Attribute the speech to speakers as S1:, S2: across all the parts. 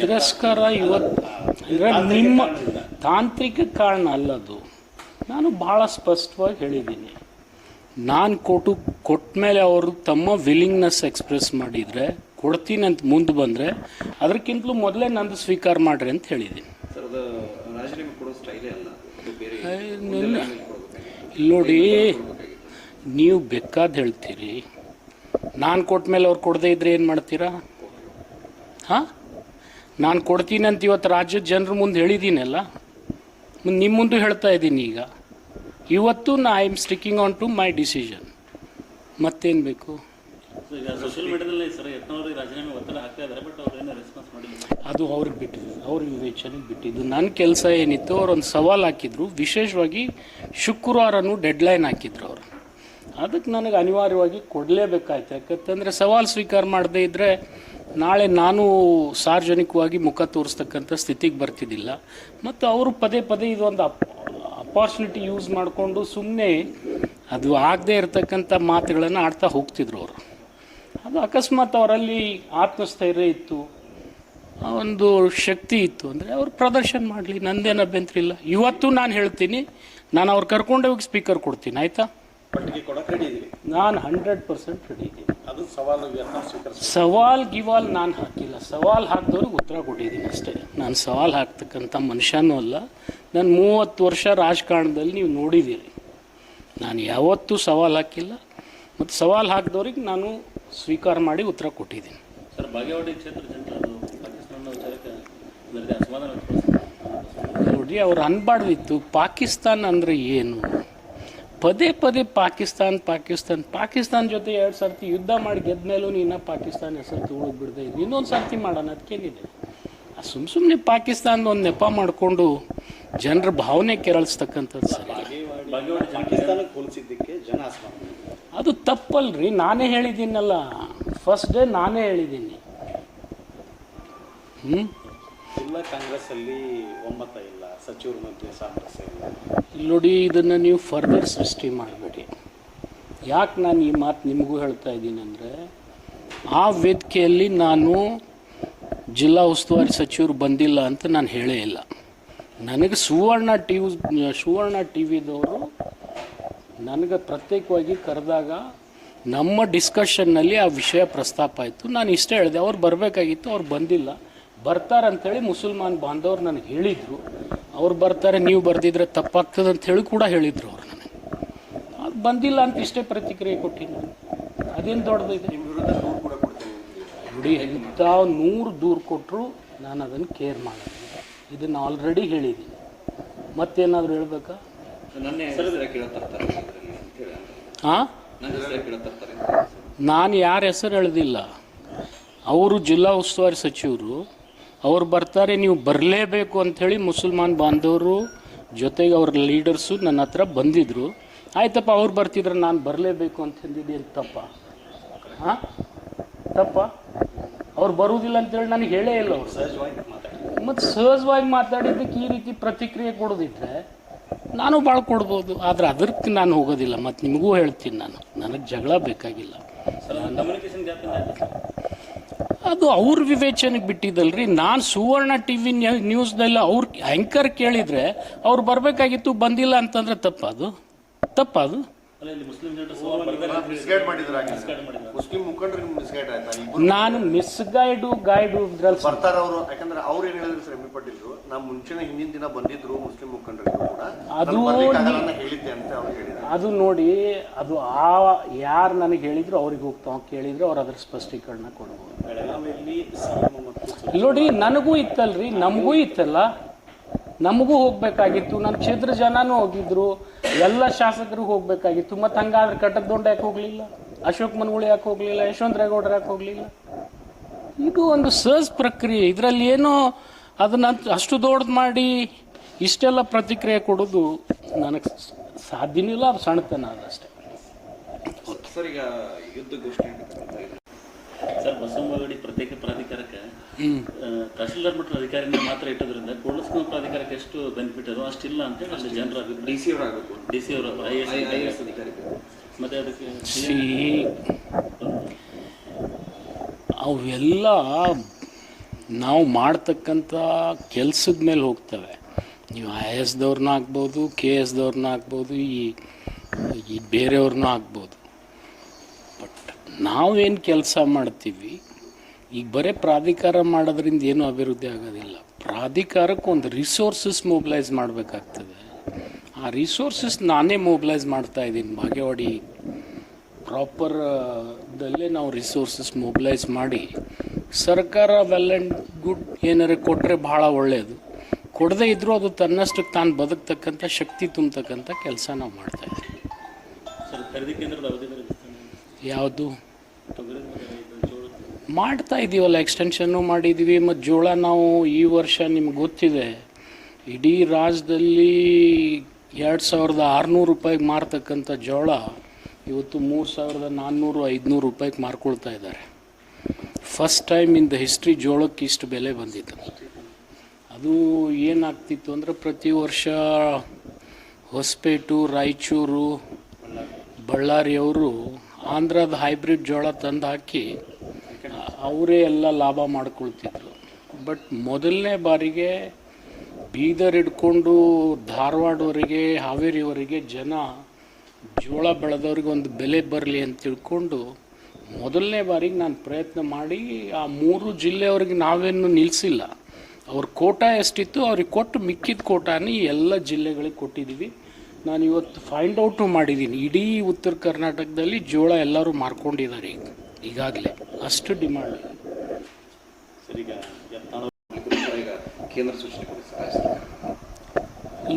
S1: ತಿರಸ್ಕಾರ ಇವತ್ತು ಅಂದರೆ ನಿಮ್ಮ ತಾಂತ್ರಿಕ ಕಾರಣ ಅಲ್ಲದು. ನಾನು ಭಾಳ ಸ್ಪಷ್ಟವಾಗಿ ಹೇಳಿದ್ದೀನಿ. ನಾನು ಕೊಟ್ಟು ಕೊಟ್ಟ ಮೇಲೆ ಅವರು ತಮ್ಮ ವಿಲಿಂಗ್ನೆಸ್ ಎಕ್ಸ್ಪ್ರೆಸ್ ಮಾಡಿದರೆ ಕೊಡ್ತೀನಿ ಅಂತ ಮುಂದೆ ಬಂದರೆ ಅದಕ್ಕಿಂತಲೂ ಮೊದಲೇ ನಂದು ಸ್ವೀಕಾರ ಮಾಡ್ರಿ ಅಂತ ಹೇಳಿದ್ದೀನಿ. ಇಲ್ಲಿ. ನೋಡಿ ನೀವು ಬೇಕಾದ ಹೇಳ್ತೀರಿ. ನಾನು ಕೊಟ್ಟ ಮೇಲೆ ಅವ್ರು ಕೊಡದೇ ಇದ್ರೆ ಏನು ಮಾಡ್ತೀರಾ? ಹಾಂ? ನಾನು ಕೊಡ್ತೀನಿ ಅಂತ ಇವತ್ತು ರಾಜ್ಯದ ಜನರ ಮುಂದೆ ಹೇಳಿದ್ದೀನಲ್ಲ ಮುಂದೆ ನಿಮ್ಮ ಮುಂದೆ ಹೇಳ್ತಾ ಇದ್ದೀನಿ ಈಗ. ಇವತ್ತು ನಾ I am sticking on to my decision. ಮತ್ತೇನು ಬೇಕು? ಅದು ಅವ್ರಿಗೆ ಬಿಟ್ಟಿದ್ದು ಅವ್ರ ವಿವೇಚನೆಗೆ ಬಿಟ್ಟಿದ್ದು. ನನ್ನ ಕೆಲಸ ಏನಿತ್ತು ಅವ್ರು ಒಂದು ಸವಾಲು ಹಾಕಿದ್ರು ವಿಶೇಷವಾಗಿ ಶುಕ್ರವಾರನೂ ಡೆಡ್ಲೈನ್ ಹಾಕಿದ್ರು ಅವರು. ಅದಕ್ಕೆ ನನಗೆ ಅನಿವಾರ್ಯವಾಗಿ ಕೊಡಲೇಬೇಕಾಯ್ತು. ಯಾಕಂತಂದರೆ ಸವಾಲು ಸ್ವೀಕಾರ ಮಾಡದೇ ಇದ್ದರೆ ನಾಳೆ ನಾನು ಸಾರ್ವಜನಿಕವಾಗಿ ಮುಖ ತೋರಿಸ್ತಕ್ಕಂಥ ಸ್ಥಿತಿಗೆ ಬರ್ತಿದ್ದಿಲ್ಲ. ಮತ್ತು ಅವರು ಪದೇ ಪದೇ ಇದೊಂದು ಅಪ್ ಅಪಾರ್ಚುನಿಟಿ ಯೂಸ್ ಮಾಡಿಕೊಂಡು ಸುಮ್ಮನೆ ಅದು ಆಗದೇ ಇರತಕ್ಕಂಥ ಮಾತುಗಳನ್ನು ಆಡ್ತಾ ಹೋಗ್ತಿದ್ರು ಅವರು. ಅದು ಅಕಸ್ಮಾತ್ ಅವರಲ್ಲಿ ಆತ್ಮಸ್ಥೈರ್ಯ ಇತ್ತು ಒಂದು ಶಕ್ತಿ ಇತ್ತು. ಅಂದರೆ ಅವ್ರು ಪ್ರದರ್ಶನ ಮಾಡಲಿ ನಂದೇನು ಅಭ್ಯಂತರ ಇಲ್ಲ. ಇವತ್ತು ನಾನು ಹೇಳ್ತೀನಿ ನಾನು ಅವ್ರು ಕರ್ಕೊಂಡೋಗಿ ಸ್ಪೀಕರ್ ಕೊಡ್ತೀನಿ ಆಯಿತಾ? ನಾನು ಹಂಡ್ರೆಡ್ ಪರ್ಸೆಂಟ್ ರೆಡಿ ಇದ್ದೀನಿ
S2: ಅದು ಸವಾಲು
S1: ಸವಾಲ್ ಗಿವಾಲ್ ನಾನು ಹಾಕಿಲ್ಲ. ಸವಾಲ್ ಹಾಕಿದವ್ರಿಗೆ ಉತ್ತರ ಕೊಟ್ಟಿದ್ದೀನಿ ಅಷ್ಟೇ. ನಾನು ಸವಾಲ್ ಹಾಕ್ತಕ್ಕಂಥ ಮನುಷ್ಯನೂ ಅಲ್ಲ. ನಾನು ಮೂವತ್ತು ವರ್ಷ ರಾಜಕಾರಣದಲ್ಲಿ ನೀವು ನೋಡಿದ್ದೀರಿ. ನಾನು ಯಾವತ್ತೂ ಸವಾಲ್ ಹಾಕಿಲ್ಲ. ಮತ್ತು ಸವಾಲ್ ಹಾಕಿದವ್ರಿಗೆ ನಾನು ಸ್ವೀಕಾರ ಮಾಡಿ ಉತ್ತರ ಕೊಟ್ಟಿದ್ದೀನಿ.
S3: ಸರ್ ಬಾಗೇವಾಡಿ ಕ್ಷೇತ್ರ
S1: ನೋಡಿ ಅವ್ರು ಅನ್ಬಾರ್ದಿತ್ತು. ಪಾಕಿಸ್ತಾನ ಅಂದರೆ ಏನು? ಪದೇ ಪದೇ ಪಾಕಿಸ್ತಾನ್ ಪಾಕಿಸ್ತಾನ್ ಪಾಕಿಸ್ತಾನ ಜೊತೆ ಎರಡು ಸರ್ತಿ ಯುದ್ಧ ಮಾಡಿ ಗೆದ್ದ ಮೇಲೂ ನೀನು ಪಾಕಿಸ್ತಾನ ಹೆಸರು ತಗೊಳಕ್ ಬಿಡದೆ ಇದ್ದು ಇನ್ನೊಂದು ಸರ್ತಿ ಮಾಡೋಣ ಅದಕ್ಕೇನಿದೆ ಸುಮ್ ಸುಮ್ಮನೆ ಪಾಕಿಸ್ತಾನದ ಒಂದು ನೆಪ ಮಾಡಿಕೊಂಡು ಜನರ ಭಾವನೆ ಕೆರಳಿಸ್ತಕ್ಕಂಥದ್ದು ಸರಿ. ಅದು ತಪ್ಪಲ್ರಿ ನಾನೇ ಹೇಳಿದ್ದೀನಲ್ಲ. ಫಸ್ಟ್ ಡೇ ನಾನೇ ಹೇಳಿದ್ದೀನಿ. ಹ್ಞೂ
S2: ಜಿಲ್ಲಾ ಕಾಂಗ್ರೆಸ್ ಅಲ್ಲಿ ಒಮ್ಮತ ಇಲ್ಲ. ಸಚಿವರ ಮಧ್ಯೆ ಸಾಮರಸ್ಯ ಇಲ್ಲ
S1: ನೋಡಿ, ಇದನ್ನು ನೀವು ಫರ್ದರ್ ಸೃಷ್ಟಿ ಮಾಡಬೇಡಿ. ಯಾಕೆ ನಾನು ಈ ಮಾತು ನಿಮಗೂ ಹೇಳ್ತಾ ಇದ್ದೀನಿ ಅಂದರೆ, ಆ ವೇದಿಕೆಯಲ್ಲಿ ನಾನು ಜಿಲ್ಲಾ ಉಸ್ತುವಾರಿ ಸಚಿವರು ಬಂದಿಲ್ಲ ಅಂತ ನಾನು ಹೇಳೇ ಇಲ್ಲ. ನನಗೆ ಸುವರ್ಣ ಟಿ ಸುವರ್ಣ ಟಿ ವಿದವರು ನನಗೆ ಪ್ರತ್ಯೇಕವಾಗಿ ಕರೆದಾಗ ನಮ್ಮ ಡಿಸ್ಕಷನ್ನಲ್ಲಿ ಆ ವಿಷಯ ಪ್ರಸ್ತಾಪ ಆಯಿತು. ನಾನು ಇಷ್ಟೇ ಹೇಳಿದೆ, ಅವ್ರು ಬರಬೇಕಾಗಿತ್ತು, ಅವ್ರು ಬಂದಿಲ್ಲ. ಬರ್ತಾರಂಥೇಳಿ ಮುಸಲ್ಮಾನ್ ಬಾಂಧವ್ರು ನನಗೆ ಹೇಳಿದರು. ಅವ್ರು ಬರ್ತಾರೆ ನೀವು ಬರ್ದಿದ್ರೆ ತಪ್ಪಾಗ್ತದೆ ಅಂತ ಹೇಳಿ ಕೂಡ ಹೇಳಿದರು ಅವ್ರು ನನಗೆ ಅದು ಬಂದಿಲ್ಲ ಅಂತ ಇಷ್ಟೇ ಪ್ರತಿಕ್ರಿಯೆ ಕೊಟ್ಟಿಲ್ಲ. ಅದೇನು
S2: ದೊಡ್ಡದೈತೆ
S1: ನೋಡಿ ಎಂಥ ನೂರು ದೂರು ಕೊಟ್ಟರು ನಾನು ಅದನ್ನು ಕೇರ್ ಮಾಡೋದಿಲ್ಲ. ಇದನ್ನು ಆಲ್ರೆಡಿ ಹೇಳಿದ್ದೀನಿ. ಮತ್ತೇನಾದರೂ ಹೇಳ್ಬೇಕಾ? ಹಾಂ ನಾನು ಯಾರ ಹೆಸರು ಹೇಳಿದಿಲ್ಲ. ಅವರು ಜಿಲ್ಲಾ ಉಸ್ತುವಾರಿ ಸಚಿವರು ಅವ್ರು ಬರ್ತಾರೆ, ನೀವು ಬರಲೇಬೇಕು ಅಂಥೇಳಿ ಮುಸಲ್ಮಾನ್ ಬಾಂಧವರು ಜೊತೆಗೆ ಅವ್ರ ಲೀಡರ್ಸು ನನ್ನ ಹತ್ರ ಬಂದಿದ್ದರು ಆಯ್ತಪ್ಪ, ಅವ್ರು ಬರ್ತಿದ್ರೆ ನಾನು ಬರಲೇಬೇಕು ಅಂತಂದಿದ್ದೆ ಅಂತ ತಪ್ಪ. ಹಾಂ? ತಪ್ಪ? ಅವ್ರು ಬರುವುದಿಲ್ಲ ಅಂತೇಳಿ ನನಗೆ ಹೇಳೇ ಇಲ್ಲ ಅವ್ರು.
S2: ಸಹಜವಾಗಿ
S1: ಮತ್ತು ಸಹಜವಾಗಿ ಮಾತಾಡಿದ್ದಕ್ಕೆ ಈ ರೀತಿ ಪ್ರತಿಕ್ರಿಯೆ ಕೊಡೋದಿದ್ರೆ ನಾನು ಭಾಳ ಕೊಡ್ಬೋದು. ಆದರೆ ಅದಕ್ಕೆ ನಾನು ಹೋಗೋದಿಲ್ಲ. ಮತ್ತು ನಿಮಗೂ ಹೇಳ್ತೀನಿ ನಾನು. ನನಗೆ ಜಗಳ ಬೇಕಾಗಿಲ್ಲ.
S3: ಅದು
S1: ಅವ್ರ ವಿವೇಚನೆಗೆ ಬಿಟ್ಟಿದ್ದಲ್ರಿ. ನಾನು ಸುವರ್ಣ ಟಿ ವಿ ನ್ಯೂಸ್ನೆಲ್ಲ ಅವ್ರ ಆ್ಯಂಕರ್ ಕೇಳಿದರೆ ಅವ್ರು ಬರಬೇಕಾಗಿತ್ತು ಬಂದಿಲ್ಲ ಅಂತಂದ್ರೆ ತಪ್ಪದು ತಪ್ಪದು ನಾನು ಮಿಸ್ ಗೈಡು ಇದ್ರಲ್ಲಿ
S2: ಬರ್ತಾರ ಅವರು. ಯಾಕಂದ್ರೆ ಅವ್ರು ಏನ್ ಹೇಳಿದ್ರು ಸರ್ ಪಟ್ಟಿದ್ರು ಪಿ ಪಾಟೀಲ್ರು ನಾ ಮುಂಚೆನೆ ಹಿಂದಿನ ದಿನ ಬಂದಿದ್ರು ಮುಸ್ಲಿಂ ಮುಖಂಡರು ಕೂಡ.
S1: ಅದು
S2: ಹೇಳಿದ್ದೆ ಅಂತ ಅವ್ರು ಹೇಳಿದ್ರು
S1: ಅದು ನೋಡಿ ಅದು ಆ ಯಾರು ನನಗೆ ಹೇಳಿದ್ರು ಅವ್ರಿಗೆ ಹೋಗ್ತಾವ ಕೇಳಿದ್ರು ಅವ್ರು ಅದ್ರ ಸ್ಪಷ್ಟೀಕರಣ ಕೊಡ್ಬೋದು.
S2: ಬೆಳಗಾವಿಯಲ್ಲಿ ಸಿಎಂ ಮತ್ತು
S1: ನೋಡಿ ನನಗೂ ಇತ್ತಲ್ರಿ, ನಮಗೂ ಇತ್ತಲ್ಲ. ನಮಗೂ ಹೋಗ್ಬೇಕಾಗಿತ್ತು ನನ್ನ ಕ್ಷೇತ್ರ ಜನನೂ ಹೋಗಿದ್ರು, ಎಲ್ಲ ಶಾಸಕರು ಹೋಗ್ಬೇಕಾಗಿತ್ತು, ಮತ್ತು ಹಂಗಾದ್ರೆ ಕಟ್ಟದೊಂಡ ಯಾಕೆ ಹೋಗ್ಲಿಲ್ಲ? ಅಶೋಕ್ ಮನ್ಗುಳಿ ಯಾಕೆ ಹೋಗ್ಲಿಲ್ಲ? ಯಶವಂತ ರೇಗೌಡರು ಯಾಕೆ ಹೋಗ್ಲಿಲ್ಲ? ಇದು ಒಂದು ಸಹಜ ಪ್ರಕ್ರಿಯೆ. ಇದರಲ್ಲಿ ಏನೋ ಅದನ್ನ ಅಷ್ಟು ದೊಡ್ಡದು ಮಾಡಿ ಇಷ್ಟೆಲ್ಲ ಪ್ರತಿಕ್ರಿಯೆ ಕೊಡೋದು ನನಗೆ ಸಾಧ್ಯನೂ ಇಲ್ಲ, ಅದು ಸಣ್ಣತನ ಅದಷ್ಟೇ
S4: ಸರ್, ಈಗ
S3: ಸರ್ ಬಸವನಗುಡಿ ಪ್ರತ್ಯೇಕ ಪ್ರಾಧಿಕಾರಕ್ಕೆ ತಹಸೀಲ್ದಾರ್ ಮಟ್ಟದ ಅಧಿಕಾರಿನ ಮಾತ್ರ ಇಟ್ಟದ್ರಿಂದ ಕೋಳಸ್ಕೂಲ್ ಪ್ರಾಧಿಕಾರಕ್ಕೆ ಎಷ್ಟು ಬೆನಿಫಿಟ್ ಅದು ಅಷ್ಟಿಲ್ಲ ಅಂತ ಹೇಳಿ ಅಷ್ಟು ಜನರ
S4: ಡಿ ಸಿ ಅವರಾಗಬೇಕು
S3: ಡಿ ಸಿ ಅವರು ಐ ಎಸ್
S4: ಅಧಿಕಾರಿ
S3: ಮತ್ತೆ ಅದಕ್ಕೆ
S1: ಅವೆಲ್ಲ ನಾವು ಮಾಡ್ತಕ್ಕಂಥ ಕೆಲಸದ ಮೇಲೆ ಹೋಗ್ತವೆ. ನೀವು ಐ ಎಸ್ದವ್ರನ್ನ ಆಗ್ಬೋದು ಕೆ ಎಸ್ದವ್ರನ್ನ ಆಗ್ಬೋದು ಈ ಈ ಬೇರೆಯವ್ರನ್ನೂ ಆಗ್ಬೋದು. ನಾವೇನು ಕೆಲಸ ಮಾಡ್ತೀವಿ ಈಗ ಬರೀ ಪ್ರಾಧಿಕಾರ ಮಾಡೋದ್ರಿಂದ ಏನೂ ಅಭಿವೃದ್ಧಿ ಆಗೋದಿಲ್ಲ. ಪ್ರಾಧಿಕಾರಕ್ಕೆ ಒಂದು ರಿಸೋರ್ಸಸ್ ಮೊಬಿಲೈಸ್ ಮಾಡಬೇಕಾಗ್ತದೆ. ಆ ರಿಸೋರ್ಸಸ್ ನಾನೇ ಮೊಬಿಲೈಸ್ ಮಾಡ್ತಾ ಇದ್ದೀನಿ. ಬಾಗೇವಾಡಿ ಪ್ರಾಪರ್ ದಲ್ಲೇ ನಾವು ರಿಸೋರ್ಸಸ್ ಮೊಬಿಲೈಸ್ ಮಾಡಿ ಸರ್ಕಾರ ವೆಲ್ ಆ್ಯಂಡ್ ಗುಡ್ ಏನಾರು ಕೊಟ್ಟರೆ ಭಾಳ ಒಳ್ಳೆಯದು ಕೊಡದೇ ಇದ್ದರೂ ಅದು ತನ್ನಷ್ಟಕ್ಕೆ ತಾನು ಬದುಕ್ತಕ್ಕಂಥ ಶಕ್ತಿ ತುಂಬತಕ್ಕಂಥ ಕೆಲಸ ನಾವು ಮಾಡ್ತಾ ಇದ್ದೀವಿ. ಯಾವುದು? ಮಾಡ್ತಾ ಇದ್ದೀವಲ್ಲ ಎಕ್ಸ್ಟೆನ್ಷನ್ನು ಮಾಡಿದ್ದೀವಿ ಮತ್ತು ಜೋಳ ನಾವು ಈ ವರ್ಷ ನಿಮ್ಗೆ ಗೊತ್ತಿದೆ. ಇಡೀ ರಾಜ್ಯದಲ್ಲಿ ಎರಡು ಸಾವಿರದ ಆರುನೂರು ರೂಪಾಯಿಗೆ ಮಾರ್ತಕ್ಕಂಥ ಜೋಳ ಇವತ್ತು ಮೂರು ಸಾವಿರದ ನಾನ್ನೂರು, ಐದುನೂರು ರೂಪಾಯಿಗೆ ಮಾರ್ಕೊಳ್ತಾ ಇದ್ದಾರೆ first time in the history ಜೋಳಕ್ಕೆ ಇಷ್ಟು ಬೆಲೆ ಬಂದಿತ್ತು. ಅದು ಏನಾಗ್ತಿತ್ತು ಅಂದರೆ ಪ್ರತಿ ವರ್ಷ ಹೊಸಪೇಟು, ರಾಯಚೂರು, ಬಳ್ಳಾರಿಯವರು ಆಂಧ್ರದ ಹೈಬ್ರಿಡ್ ಜೋಳ ತಂದು ಹಾಕಿ, ಅವರೇ ಎಲ್ಲ ಲಾಭ ಮಾಡ್ಕೊಳ್ತಿದ್ರು. ಬಟ್ ಮೊದಲನೇ ಬಾರಿಗೆ ಬೀದರ್ ಹಿಡ್ಕೊಂಡು ಧಾರವಾಡವರೆಗೆ, ಹಾವೇರಿವರೆಗೆ ಜನ ಜೋಳ ಬೆಳೆದವ್ರಿಗೆ ಒಂದು ಬೆಲೆ ಬರಲಿ ಅಂತ ತಿಳ್ಕೊಂಡು, ಮೊದಲನೇ ಬಾರಿಗೆ ನಾನು ಪ್ರಯತ್ನ ಮಾಡಿ, ಆ ಮೂರು ಜಿಲ್ಲೆಯವ್ರಿಗೆ ನಾವೇನು ನಿಲ್ಲಿಸಿಲ್ಲ ಅವ್ರ ಕೋಟ ಎಷ್ಟಿತ್ತು ಅವ್ರಿಗೆ ಕೊಟ್ಟು ಮಿಕ್ಕಿದ ಕೋಟಾನ ಎಲ್ಲ ಜಿಲ್ಲೆಗಳಿಗೆ ಕೊಟ್ಟಿದ್ದೀವಿ ನಾನು ಇವತ್ತು ಫೈಂಡ್ ಔಟು ಮಾಡಿದ್ದೀನಿ ಇಡೀ ಉತ್ತರ ಕರ್ನಾಟಕದಲ್ಲಿ ಜೋಳ ಎಲ್ಲರೂ ಮಾರ್ಕೊಂಡಿದ್ದಾರೆ ಈಗ. ಈಗಾಗಲೇ. ಅಷ್ಟು ಡಿಮಾಂಡ್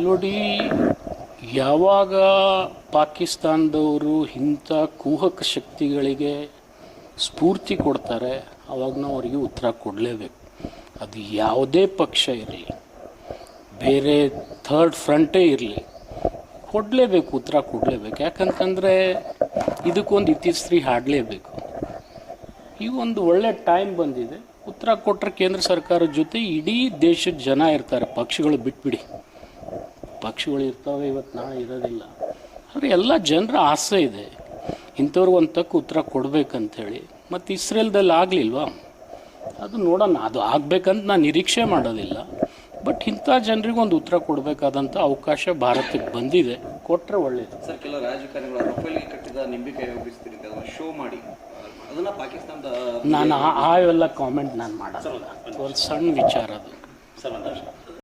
S1: ನೋಡಿ ಯಾವಾಗ ಪಾಕಿಸ್ತಾನದವರು ಇಂಥ ಕೂಹಕ ಶಕ್ತಿಗಳಿಗೆ ಸ್ಫೂರ್ತಿ ಕೊಡ್ತಾರೆ ಅವಾಗ ನಾವು ಅವರಿಗೆ ಉತ್ತರ ಕೊಡಲೇಬೇಕು. ಅದು ಯಾವುದೇ ಪಕ್ಷ ಇರಲಿ ಬೇರೆ ಥರ್ಡ್ ಫ್ರಂಟೇ ಇರಲಿ ಕೊಡಲೇಬೇಕು, ಉತ್ತರ ಕೊಡಲೇಬೇಕು. ಯಾಕಂತಂದರೆ ಇದಕ್ಕೊಂದು ಇತಿಶ್ರೀ ಹಾಡಲೇಬೇಕು. ಈ ಒಂದು ಒಳ್ಳೆ ಟೈಮ್ ಬಂದಿದೆ. ಉತ್ತರ ಕೊಟ್ಟರೆ ಕೇಂದ್ರ ಸರ್ಕಾರದ ಜೊತೆ ಇಡೀ ದೇಶದ ಜನ ಇರ್ತಾರೆ. ಪಕ್ಷಗಳು ಬಿಟ್ಬಿಡಿ. ಪಕ್ಷಗಳು ಇರ್ತವೆ ಇವತ್ತು ನಾ ಇರೋದಿಲ್ಲ. ಆದರೆ ಎಲ್ಲ ಜನರ ಆಸೆ ಇದೆ. ಇಂಥವ್ರಿಗೆ ಒಂದು ತಕ್ಕ ಉತ್ತರ ಕೊಡಬೇಕಂಥೇಳಿ ಮತ್ತು ಇಸ್ರೇಲ್ದಲ್ಲಿ ಆಗಲಿಲ್ವಾ? ಅದು ನೋಡೋಣ. ಅದು ಆಗಬೇಕಂತ ನಾನು ನಿರೀಕ್ಷೆ ಮಾಡೋದಿಲ್ಲ. ಬಟ್ ಇಂಥ ಜನರಿಗೆ ಒಂದು ಉತ್ತರ ಕೊಡಬೇಕಾದಂಥ ಅವಕಾಶ ಭಾರತಕ್ಕೆ ಬಂದಿದೆ. ಕೊಟ್ಟರೆ ಒಳ್ಳೆಯದು
S4: ಸರ್ ಕೆಲವು ರಾಜಕಾರಣಿಗಳು ರಫೇಲ್ಗೆ ಕಟ್ಟಿದ ಅಂತ ಶೋ ಮಾಡಿ. ಅದನ್ನ ಪಾಕಿಸ್ತಾನದ
S1: ನಾನು ಆ ಎಲ್ಲ ಕಾಮೆಂಟ್ ನಾನು ಮಾಡಲ್ಲ. ಒಂದು ಸಣ್ಣ ವಿಚಾರ ಅದು.
S3: ಸರ್